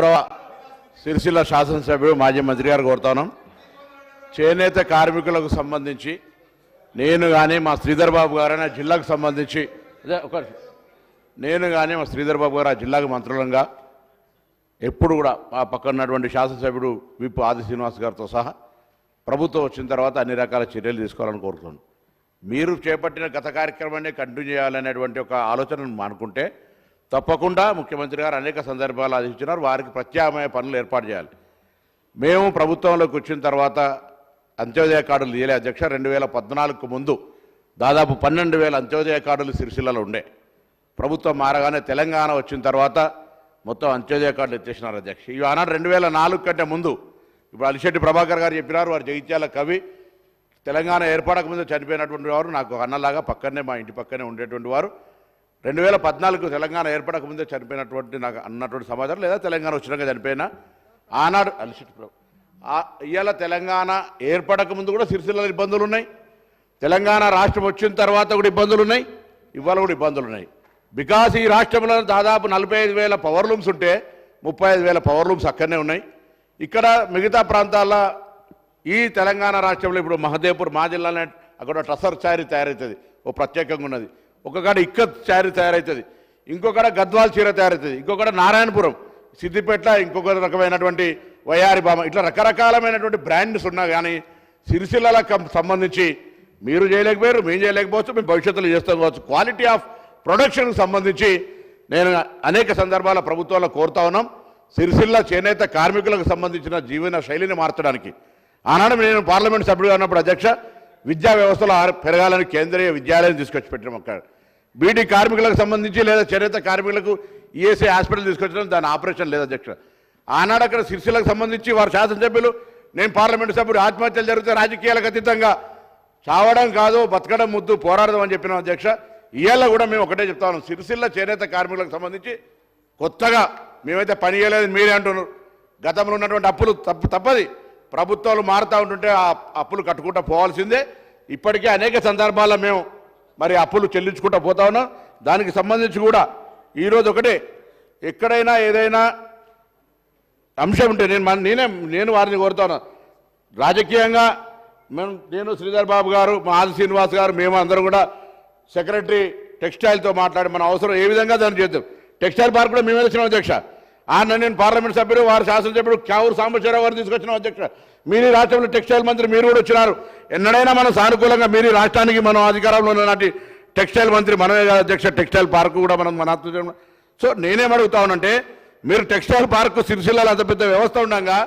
గౌరవ సిరిసిల్ల శాసనసభ్యుడు మాజీ మంత్రి గారు కోరుతాను. చేనేత కార్మికులకు సంబంధించి నేను కానీ మా శ్రీధర్ బాబు గారు ఆ జిల్లాకు సంబంధించి అదే ఒక నేను కానీ మా శ్రీధర్ బాబు గారు ఆ జిల్లాకు మంత్రులంగా ఎప్పుడు కూడా మా పక్కన ఉన్నటువంటి శాసనసభ్యుడు విప్ ఆది శ్రీనివాస్ గారితో సహా ప్రభుత్వం వచ్చిన తర్వాత అన్ని రకాల చర్యలు తీసుకోవాలని కోరుతున్నాను. మీరు చేపట్టిన గత కార్యక్రమాన్ని కంటిన్యూ చేయాలనేటువంటి ఒక ఆలోచనను మానుకుంటే తప్పకుండా ముఖ్యమంత్రి గారు అనేక సందర్భాలు ఆదేశించినారు. వారికి ప్రత్యామ్నాయ పనులు ఏర్పాటు చేయాలి. మేము ప్రభుత్వంలోకి వచ్చిన తర్వాత అంత్యోదయ కార్డులు తీయలే. అధ్యక్ష రెండు వేల పద్నాలుగుకు ముందు దాదాపు పన్నెండు వేల అంత్యోదయ కార్డులు సిరిసిల్లలో ఉండే. ప్రభుత్వం మారగానే తెలంగాణ వచ్చిన తర్వాత మొత్తం అంత్యోదయ కార్డులు ఎత్తేసినారు అధ్యక్ష. ఇవి ఆనాడు రెండు వేల నాలుగు కంటే ముందు ఇప్పుడు అలిశెట్టి ప్రభాకర్ గారు చెప్పినారు వారు జగిత్యాల కవి. తెలంగాణ ఏర్పడక ముందు చనిపోయినటువంటి వారు నాకు అన్నలాగా పక్కనే మా ఇంటి పక్కనే ఉండేటువంటి వారు. రెండు వేల పద్నాలుగు తెలంగాణ ఏర్పడక ముందే చనిపోయినటువంటి నాకు అన్నటువంటి సమాచారం లేదా తెలంగాణ వచ్చినాక చనిపోయినా ఆనాడు అలిసిట్ ప్రభు ఇవాళ తెలంగాణ ఏర్పడక ముందు కూడా సిరిసిల్ల ఇబ్బందులు ఉన్నాయి. తెలంగాణ రాష్ట్రం వచ్చిన తర్వాత కూడా ఇబ్బందులు ఉన్నాయి. ఇవాళ కూడా ఇబ్బందులు ఉన్నాయి. బికాస్ ఈ రాష్ట్రంలో దాదాపు నలభై ఐదు వేల పవర్ లూమ్స్ ఉంటే ముప్పై ఐదు వేల పవర్ లూమ్స్ అక్కడనే ఉన్నాయి. ఇక్కడ మిగతా ప్రాంతాల్లో ఈ తెలంగాణ రాష్ట్రంలో ఇప్పుడు మహదేవ్పూర్ మా జిల్లాలో అక్కడ ట్రసర్ చారీ తయారవుతుంది ఓ ప్రత్యేకంగా ఉన్నది. ఒకకాడ ఇక్కత్ శారీ తయారవుతుంది ఇంకొకడ గద్వాల్ చీర తయారవుతుంది ఇంకొకడ నారాయణపురం సిద్దిపేట ఇంకొక రకమైనటువంటి వయారి బామ ఇట్లా రకరకాలమైనటువంటి బ్రాండ్స్ ఉన్నా కానీ సిరిసిల్లలకు సంబంధించి మీరు చేయలేకపోయారు మేము చేయలేకపోవచ్చు మేము భవిష్యత్తులో చేస్తాం కావచ్చు. క్వాలిటీ ఆఫ్ ప్రొడక్షన్కి సంబంధించి నేను అనేక సందర్భాల ప్రభుత్వాల్లో కోరుతా ఉన్నాం. సిరిసిల్ల చేనేత కార్మికులకు సంబంధించిన జీవన శైలిని మార్చడానికి. ఆనాడు నేను పార్లమెంట్ సభ్యుడిగా ఉన్నప్పుడు అధ్యక్ష విద్యా వ్యవస్థలో పెరగాలని కేంద్రీయ విద్యాలయం తీసుకొచ్చి పెట్టడం ఒక బీడీ కార్మికులకు సంబంధించి లేదా చేనేత కార్మికులకు ఈఎస్ఐ హాస్పిటల్ తీసుకొచ్చడం దాని ఆపరేషన్ లేదు అధ్యక్ష. ఆనాడు అక్కడ సిరిసిల్లకు సంబంధించి వారు శాసనసభ్యులు నేను పార్లమెంటు సభ్యుడు ఆత్మహత్యలు జరిగితే రాజకీయాలకు అతీతంగా చావడం కాదు బతకడం ముద్దు పోరాడదాం అని చెప్పిన అధ్యక్ష. ఇవాళ కూడా మేము ఒకటే చెప్తా ఉన్నాం. సిరిసిల్ల చేనేత కార్మికులకు సంబంధించి కొత్తగా మేమైతే పని చేయలేదు మీరే అంటున్నారు. గతంలో ఉన్నటువంటి అప్పులు తప్పు తప్పది. ప్రభుత్వాలు మారుతూ ఉంటుంటే ఆ అప్పులు కట్టుకుంటూ పోవాల్సిందే. ఇప్పటికే అనేక సందర్భాల్లో మేము మరి అప్పులు చెల్లించుకుంటూ పోతా ఉన్నాం. దానికి సంబంధించి కూడా ఈరోజు ఒకటే ఎక్కడైనా ఏదైనా అంశం ఉంటే నేను మన- నేనే నేను వారిని కోరుతాను రాజకీయంగా మేము నేను శ్రీధర్ బాబు గారు మా ఆది శ్రీనివాస్ గారు మేము అందరం కూడా సెక్రటరీ టెక్స్టైల్తో మాట్లాడి మన అవసరం ఏ విధంగా దాన్ని చేద్దాం. టెక్స్టైల్ పార్క్ కూడా మేమే వచ్చినాం అధ్యక్ష. ఆయన నేను పార్లమెంట్ సభ్యుడు వారు శాసనసభ్యుడు క్యావూరు సాంబశివరావు గారు తీసుకొచ్చిన అధ్యక్ష మీరు రాష్ట్రంలో టెక్స్టైల్ మంత్రి మీరు కూడా వచ్చినారు. ఎన్నడైనా మనం సానుకూలంగా మీరు రాష్ట్రానికి మనం అధికారంలో ఉన్ననాటి టెక్స్టైల్ మంత్రి మనమే కాదు అధ్యక్ష టెక్స్టైల్ పార్క్ కూడా మనం మన ఆత్మీయంలో సో నేనేమడుగుతా ఉన్నానంటే మీరు టెక్స్టైల్ పార్క్ సిరిసిల్లలో అంత పెద్ద వ్యవస్థ ఉండగా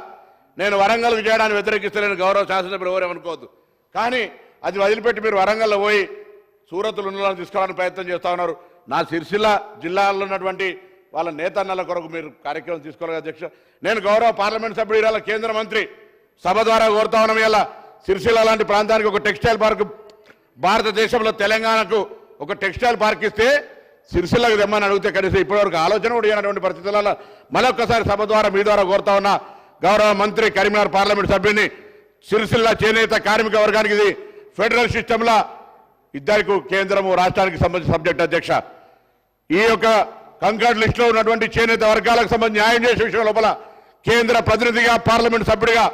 నేను వరంగల్కి చేయడానికి వ్యతిరేకిస్తలేని గౌరవ శాసనసభ్యులు ఎవరేమనుకోవద్దు కానీ అది వదిలిపెట్టి మీరు వరంగల్లో పోయి సూరత్లు ఉన్నలను తీసుకోవాలని ప్రయత్నం చేస్తూ ఉన్నారు. నా సిరిసిల్ల జిల్లాలో ఉన్నటువంటి వాళ్ళ నేతన్నల కొరకు మీరు కార్యక్రమం తీసుకోవాలి అధ్యక్ష. నేను గౌరవ పార్లమెంట్ సభ్యుడు ఇవాళ కేంద్ర మంత్రి. సభ ద్వారా కోరుతా ఉన్నాం ఇలా సిరిసిల్ల లాంటి ప్రాంతానికి ఒక టెక్స్టైల్ పార్క్ భారతదేశంలో తెలంగాణకు ఒక టెక్స్టైల్ పార్క్ ఇస్తే సిరిసిల్లకు తెమ్మని అడిగితే కనీసం ఇప్పటివరకు ఆలోచన కూడా చేయనటువంటి పరిస్థితులలో మరొకసారి సభ ద్వారా మీ ద్వారా కోరుతా ఉన్న గౌరవ మంత్రి కరీంనగర్ పార్లమెంట్ సభ్యుని సిరిసిల్ల చేనేత కార్మిక వర్గానికి ఇది ఫెడరల్ సిస్టంలో ఇద్దరికి కేంద్రము రాష్ట్రానికి సంబంధించిన సబ్జెక్ట్ అధ్యక్ష. ఈ యొక్క కంకడ్ లిస్టులో ఉన్నటువంటి చేనేత వర్గాలకు సంబంధించి న్యాయం చేసే విషయం లోపల కేంద్ర ప్రతినిధిగా పార్లమెంట్ సభ్యుడిగా